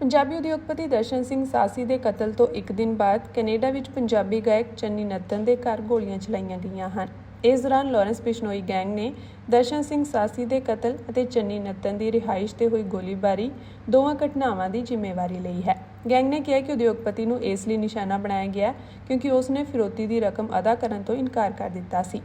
ਪੰਜਾਬੀ ਉਦਯੋਗਪਤੀ ਦਰਸ਼ਨ ਸਿੰਘ ਸਾਸੀ ਦੇ ਕਤਲ ਤੋਂ ਇੱਕ ਦਿਨ ਬਾਅਦ ਕੈਨੇਡਾ ਵਿੱਚ ਪੰਜਾਬੀ ਗਾਇਕ ਚੰਨੀ ਨੱਤਨ ਦੇ ਘਰ ਗੋਲੀਆਂ ਚਲਾਈਆਂ ਗਈਆਂ ਹਨ। ਇਸ ਦੌਰਾਨ ਲਾਰੈਂਸ ਬਿਸ਼ਨੋਈ ਗੈਂਗ ਨੇ ਦਰਸ਼ਨ ਸਿੰਘ ਸਾਸੀ ਦੇ ਕਤਲ ਅਤੇ ਚੰਨੀ ਨੱਤਨ ਦੀ ਰਿਹਾਇਸ਼ ਤੇ ਹੋਈ ਗੋਲੀਬਾਰੀ ਦੋਵਾਂ ਘਟਨਾਵਾਂ ਦੀ ਜ਼ਿੰਮੇਵਾਰੀ ਲਈ ਹੈ। ਗੈਂਗ ਨੇ ਕਿਹਾ ਕਿ ਉਦਯੋਗਪਤੀ ਨੂੰ ਇਸ ਲਈ ਨਿਸ਼ਾਨਾ ਬਣਾਇਆ ਗਿਆ ਕਿਉਂਕਿ ਉਸ ਨੇ ਫਿਰੋਤੀ ਦੀ ਰਕਮ ਅਦਾ ਕਰਨ ਤੋਂ ਇਨਕਾਰ ਕਰ ਦਿੱਤਾ ਸੀ।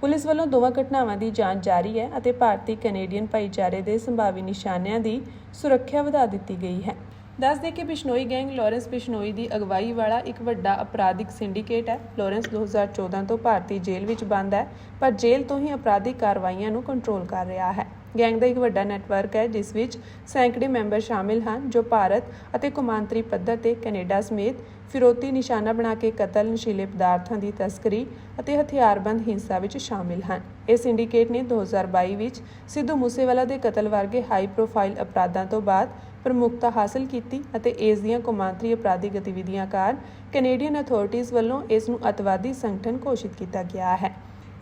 ਪੁਲਿਸ ਵੱਲੋਂ ਦੋਵਾਂ ਘਟਨਾਵਾਂ ਦੀ ਜਾਂਚ ਜਾਰੀ ਹੈ ਅਤੇ ਭਾਰਤੀ ਕੈਨੇਡੀਅਨ ਭਾਈਚਾਰੇ ਦੇ ਸੰਭਾਵੀ ਨਿਸ਼ਾਨਿਆਂ ਦੀ ਸੁਰੱਖਿਆ ਵਧਾ ਦਿੱਤੀ ਗਈ ਹੈ। ਦੱਸ ਦੇ ਕਿ ਬਿਸ਼ਨੋਈ ਗੈਂਗ ਲਾਰੈਂਸ ਬਿਸ਼ਨੋਈ ਦੀ ਅਗਵਾਈ ਵਾਲਾ ਇੱਕ ਵੱਡਾ ਅਪਰਾਧਿਕ ਸਿੰਡੀਕੇਟ ਹੈ। ਲਾਰੈਂਸ 2014 ਤੋਂ ਭਾਰਤੀ ਜੇਲ੍ਹ ਵਿੱਚ ਬੰਦ ਹੈ, ਪਰ ਜੇਲ੍ਹ ਤੋਂ ਹੀ ਅਪਰਾਧਿਕ ਕਾਰਵਾਈਆਂ ਨੂੰ ਕੰਟਰੋਲ ਕਰ ਰਿਹਾ ਹੈ। ਗੈਂਗ ਦਾ ਇੱਕ ਵੱਡਾ ਨੈਟਵਰਕ ਹੈ, ਜਿਸ ਵਿੱਚ ਸੈਂਕੜੇ ਮੈਂਬਰ ਸ਼ਾਮਿਲ ਹਨ, ਜੋ ਭਾਰਤ ਅਤੇ ਕੌਮਾਂਤਰੀ ਪੱਧਰ ਤੇ ਕੈਨੇਡਾ ਸਮੇਤ ਫਿਰੋਤੀ ਨਿਸ਼ਾਨਾ ਬਣਾ ਕੇ ਕਤਲ ਨਸ਼ੀਲੇ ਪਦਾਰਥਾਂ ਦੀ ਤਸਕਰੀ ਅਤੇ ਹਥਿਆਰਬੰਦ ਹਿੰਸਾ ਵਿੱਚ ਸ਼ਾਮਿਲ ਹਨ। ਇਹ ਸਿੰਡੀਕੇਟ ਨੇ 2022 ਵਿੱਚ ਸਿੱਧੂ ਮੂਸੇਵਾਲਾ ਦੇ ਕਤਲ ਵਰਗੇ ਹਾਈ ਪ੍ਰੋਫਾਈਲ ਅਪਰਾਧਾਂ ਤੋਂ ਬਾਅਦ ਪ੍ਰਮੁੱਖਤਾ ਹਾਸਲ ਕੀਤੀ ਅਤੇ ਇਸ ਦੀਆਂ ਕੌਮਾਂਤਰੀ ਅਪਰਾਧੀ ਗਤੀਵਿਧੀਆਂ ਕਾਰਨ ਕੈਨੇਡੀਅਨ ਅਥਾਰਟੀਜ਼ ਵੱਲੋਂ ਇਸ ਨੂੰ ਅਤਵਾਦੀ ਸੰਗਠਨ ਘੋਸ਼ਿਤ ਕੀਤਾ ਗਿਆ ਹੈ।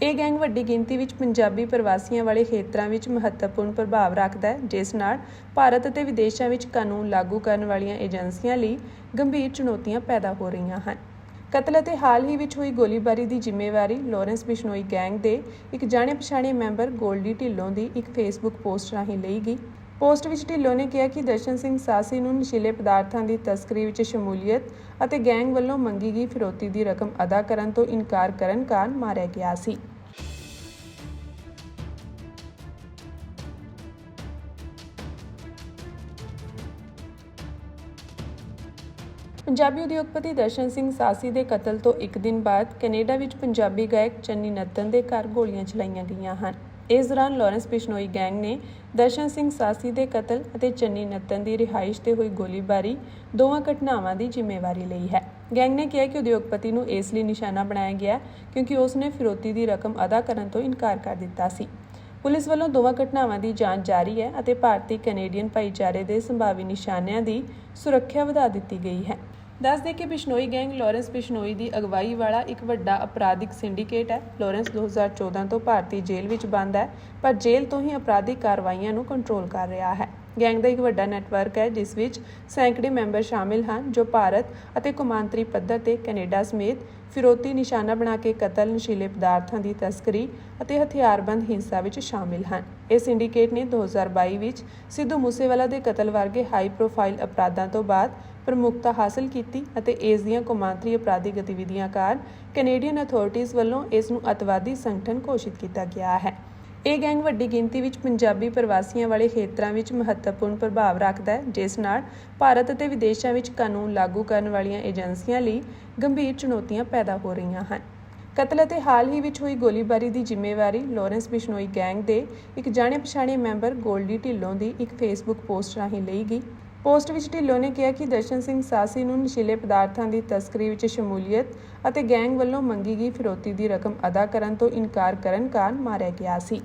ਇਹ ਗੈਂਗ ਵੱਡੀ ਗਿਣਤੀ ਵਿੱਚ ਪੰਜਾਬੀ ਪ੍ਰਵਾਸੀਆਂ ਵਾਲੇ ਖੇਤਰਾਂ ਵਿੱਚ ਮਹੱਤਵਪੂਰਨ ਪ੍ਰਭਾਵ ਰੱਖਦਾ ਹੈ, ਜਿਸ ਨਾਲ ਭਾਰਤ ਅਤੇ ਵਿਦੇਸ਼ਾਂ ਵਿੱਚ ਕਾਨੂੰਨ ਲਾਗੂ ਕਰਨ ਵਾਲੀਆਂ ਏਜੰਸੀਆਂ ਲਈ ਗੰਭੀਰ ਚੁਣੌਤੀਆਂ ਪੈਦਾ ਹੋ ਰਹੀਆਂ ਹਨ। ਕਤਲ ਅਤੇ ਹਾਲ ਹੀ ਵਿੱਚ ਹੋਈ ਗੋਲੀਬਾਰੀ ਦੀ ਜ਼ਿੰਮੇਵਾਰੀ ਲਾਰੈਂਸ ਬਿਸ਼ਨੋਈ ਗੈਂਗ ਦੇ ਇੱਕ ਜਾਣੇ ਪਛਾਣੇ ਮੈਂਬਰ ਗੋਲਡੀ ਢਿੱਲੋਂ ਦੀ ਇੱਕ ਫੇਸਬੁੱਕ ਪੋਸਟ ਰਾਹੀਂ ਲਈ ਗਈ। ਪੋਸਟ ਵਿੱਚ ਢਿੱਲੋਂ ਨੇ ਕਿਹਾ ਕਿ ਦਰਸ਼ਨ ਸਿੰਘ ਸਾਸੀ ਨੂੰ ਨਸ਼ੀਲੇ ਪਦਾਰਥਾਂ ਦੀ ਤਸਕਰੀ ਵਿੱਚ ਸ਼ਮੂਲੀਅਤ ਅਤੇ ਗੈਂਗ ਵੱਲੋਂ ਮੰਗੀ ਗਈ ਫਿਰੋਤੀ ਦੀ ਰਕਮ ਅਦਾ ਕਰਨ ਤੋਂ ਇਨਕਾਰ ਕਰਨ ਕਾਰਨ ਮਾਰਿਆ ਗਿਆ ਸੀ। ਪੰਜਾਬੀ ਉਦਯੋਗਪਤੀ ਦਰਸ਼ਨ ਸਿੰਘ ਸਾਸੀ ਦੇ ਕਤਲ ਤੋਂ ਇੱਕ ਦਿਨ ਬਾਅਦ ਕੈਨੇਡਾ ਵਿੱਚ ਪੰਜਾਬੀ ਗਾਇਕ ਚੰਨੀ ਨੱਤਨ ਦੇ ਘਰ ਗੋਲੀਆਂ ਚਲਾਈਆਂ ਗਈਆਂ ਹਨ। ਇਸ ਦੌਰਾਨ ਲਾਰੈਂਸ ਬਿਸ਼ਨੋਈ ਗੈਂਗ ਨੇ ਦਰਸ਼ਨ ਸਿੰਘ ਸਾਸੀ ਦੇ ਕਤਲ ਅਤੇ ਚੰਨੀ ਨੱਤਨ ਦੀ ਰਿਹਾਇਸ਼ ਤੇ ਹੋਈ ਗੋਲੀਬਾਰੀ ਦੋਵਾਂ ਘਟਨਾਵਾਂ ਦੀ ਜ਼ਿੰਮੇਵਾਰੀ ਲਈ ਹੈ। ਗੈਂਗ ਨੇ ਕਿਹਾ ਕਿ ਉਦਯੋਗਪਤੀ ਨੂੰ ਇਸ ਲਈ ਨਿਸ਼ਾਨਾ ਬਣਾਇਆ ਗਿਆ ਕਿਉਂਕਿ ਉਸ ਨੇ ਫਿਰੋਤੀ ਦੀ ਰਕਮ ਅਦਾ ਕਰਨ ਤੋਂ ਇਨਕਾਰ ਕਰ ਦਿੱਤਾ ਸੀ। ਪੁਲਿਸ ਵੱਲੋਂ ਦੋਵਾਂ ਘਟਨਾਵਾਂ ਦੀ ਜਾਂਚ ਜਾਰੀ ਹੈ ਅਤੇ ਭਾਰਤੀ ਕੈਨੇਡੀਅਨ ਭਾਈਚਾਰੇ ਦੇ ਸੰਭਾਵੀ ਨਿਸ਼ਾਨਿਆਂ ਦੀ ਸੁਰੱਖਿਆ ਵਧਾ ਦਿੱਤੀ ਗਈ ਹੈ। ਦੱਸ ਦੇ ਕਿ ਬਿਸ਼ਨੋਈ ਗੈਂਗ ਲਾਰੈਂਸ ਬਿਸ਼ਨੋਈ ਦੀ ਅਗਵਾਈ ਵਾਲਾ ਇੱਕ ਵੱਡਾ ਅਪਰਾਧਿਕ ਸਿੰਡੀਕੇਟ ਹੈ। ਲਾਰੈਂਸ 2014 ਤੋਂ ਭਾਰਤੀ ਜੇਲ੍ਹ ਵਿੱਚ ਬੰਦ ਹੈ, ਪਰ ਜੇਲ੍ਹ ਤੋਂ ਹੀ ਅਪਰਾਧਿਕ ਕਾਰਵਾਈਆਂ ਨੂੰ ਕੰਟਰੋਲ ਕਰ ਰਿਹਾ ਹੈ। ਗੈਂਗ ਦਾ ਇੱਕ ਵੱਡਾ ਨੈਟਵਰਕ ਹੈ, ਜਿਸ ਵਿੱਚ ਸੈਂਕੜੇ ਮੈਂਬਰ ਸ਼ਾਮਿਲ ਹਨ, ਜੋ ਭਾਰਤ ਅਤੇ ਕੌਮਾਂਤਰੀ ਪੱਧਰ ਤੇ ਕੈਨੇਡਾ ਸਮੇਤ ਫਿਰੋਤੀ ਨਿਸ਼ਾਨਾ ਬਣਾ ਕੇ ਕਤਲ ਨਸ਼ੀਲੇ ਪਦਾਰਥਾਂ ਦੀ ਤਸਕਰੀ ਅਤੇ ਹਥਿਆਰਬੰਦ ਹਿੰਸਾ ਵਿੱਚ ਸ਼ਾਮਿਲ ਹਨ। ਇਸ ਸਿੰਡੀਕੇਟ ਨੇ 2022 ਵਿੱਚ ਸਿੱਧੂ ਮੂਸੇਵਾਲਾ ਦੇ ਕਤਲ ਵਰਗੇ ਹਾਈ ਪ੍ਰੋਫਾਈਲ ਅਪਰਾਧਾਂ ਤੋਂ ਬਾਅਦ ਪ੍ਰਮੁੱਖਤਾ ਹਾਸਲ ਕੀਤੀ ਅਤੇ ਇਸ ਦੀਆਂ ਕੌਮਾਂਤਰੀ ਅਪਰਾਧੀ ਗਤੀਵਿਧੀਆਂ ਕਾਰਨ ਕੈਨੇਡੀਅਨ ਅਥਾਰਟੀਜ਼ ਵੱਲੋਂ ਇਸ ਨੂੰ ਅਤਵਾਦੀ ਸੰਗਠਨ ਘੋਸ਼ਿਤ ਕੀਤਾ ਗਿਆ ਹੈ। ਇਹ ਗੈਂਗ ਵੱਡੀ ਗਿਣਤੀ ਵਿੱਚ ਪੰਜਾਬੀ ਪ੍ਰਵਾਸੀਆਂ ਵਾਲੇ ਖੇਤਰਾਂ ਵਿੱਚ ਮਹੱਤਵਪੂਰਨ ਪ੍ਰਭਾਵ ਰੱਖਦਾ ਹੈ, ਜਿਸ ਨਾਲ ਭਾਰਤ ਅਤੇ ਵਿਦੇਸ਼ਾਂ ਵਿੱਚ ਕਾਨੂੰਨ ਲਾਗੂ ਕਰਨ ਵਾਲੀਆਂ ਏਜੰਸੀਆਂ ਲਈ ਗੰਭੀਰ ਚੁਣੌਤੀਆਂ ਪੈਦਾ ਹੋ ਰਹੀਆਂ ਹਨ। ਕਤਲ ਅਤੇ ਹਾਲ ਹੀ ਵਿੱਚ ਹੋਈ ਗੋਲੀਬਾਰੀ ਦੀ ਜ਼ਿੰਮੇਵਾਰੀ ਲਾਰੈਂਸ ਬਿਸ਼ਨੋਈ ਗੈਂਗ ਦੇ ਇੱਕ ਜਾਣੇ ਪਛਾਣੇ ਮੈਂਬਰ ਗੋਲਡੀ ਢਿੱਲੋਂ ਦੀ ਇੱਕ ਫੇਸਬੁੱਕ ਪੋਸਟ ਰਾਹੀਂ ਲਈ ਗਈ। ਪੋਸਟ ਵਿੱਚ ਢਿੱਲੋਂ ਨੇ ਕਿਹਾ ਕਿ ਦਰਸ਼ਨ ਸਿੰਘ ਸਾਸੀ ਨੂੰ ਨਸ਼ੀਲੇ ਪਦਾਰਥਾਂ ਦੀ ਤਸਕਰੀ ਵਿੱਚ ਸ਼ਮੂਲੀਅਤ ਅਤੇ ਗੈਂਗ ਵੱਲੋਂ ਮੰਗੀ ਗਈ ਫਿਰੌਤੀ ਦੀ ਰਕਮ ਅਦਾ ਕਰਨ ਤੋਂ ਇਨਕਾਰ ਕਰਨ ਕਾਰਨ ਮਾਰਿਆ ਗਿਆ ਸੀ।